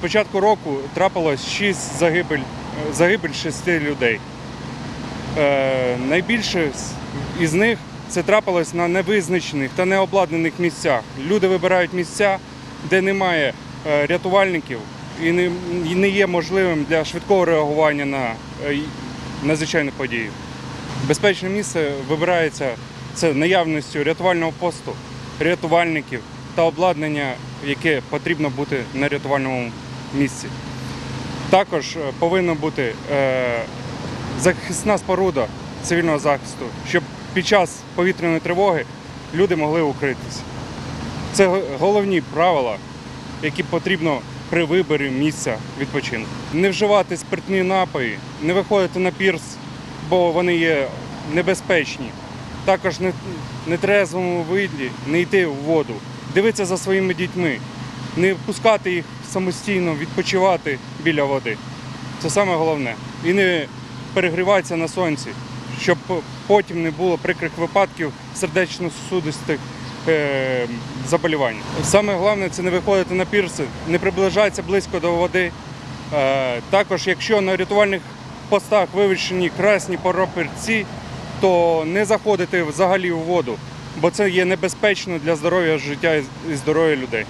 початку року трапилось 6 загибель, е, загибель 6 людей. Е, найбільше із них це трапилось на невизначених та необладнаних місцях. Люди вибирають місця, де немає е, рятувальників і не, і не є можливим для швидкого реагування на е, надзвичайну подію. Безпечне місце вибирається це наявністю рятувального посту, рятувальників та обладнання, яке потрібно бути на рятувальному місці. Також е, повинна бути е, захисна споруда цивільного захисту, щоб під час повітряної тривоги люди могли укритися. Це головні правила, які потрібно при виборі місця відпочинку. Не вживати спиртні напої, не виходити на пірс, бо вони є небезпечні. Також не, нетрезвому виді не йти в воду, дивитися за своїми дітьми, не пускати їх самостійно відпочивати біля води. Це саме головне. І не перегріватися на сонці, щоб потім не було прикрих випадків сердечно-сосудистих е, заболівань. Саме головне це не виходити на пірси, не приближатися близько до води. Е, також, якщо на рятувальних постах вивішені красні пароперці, то не заходити взагалі у воду, бо це є небезпечно для здоров'я життя і здоров'я людей.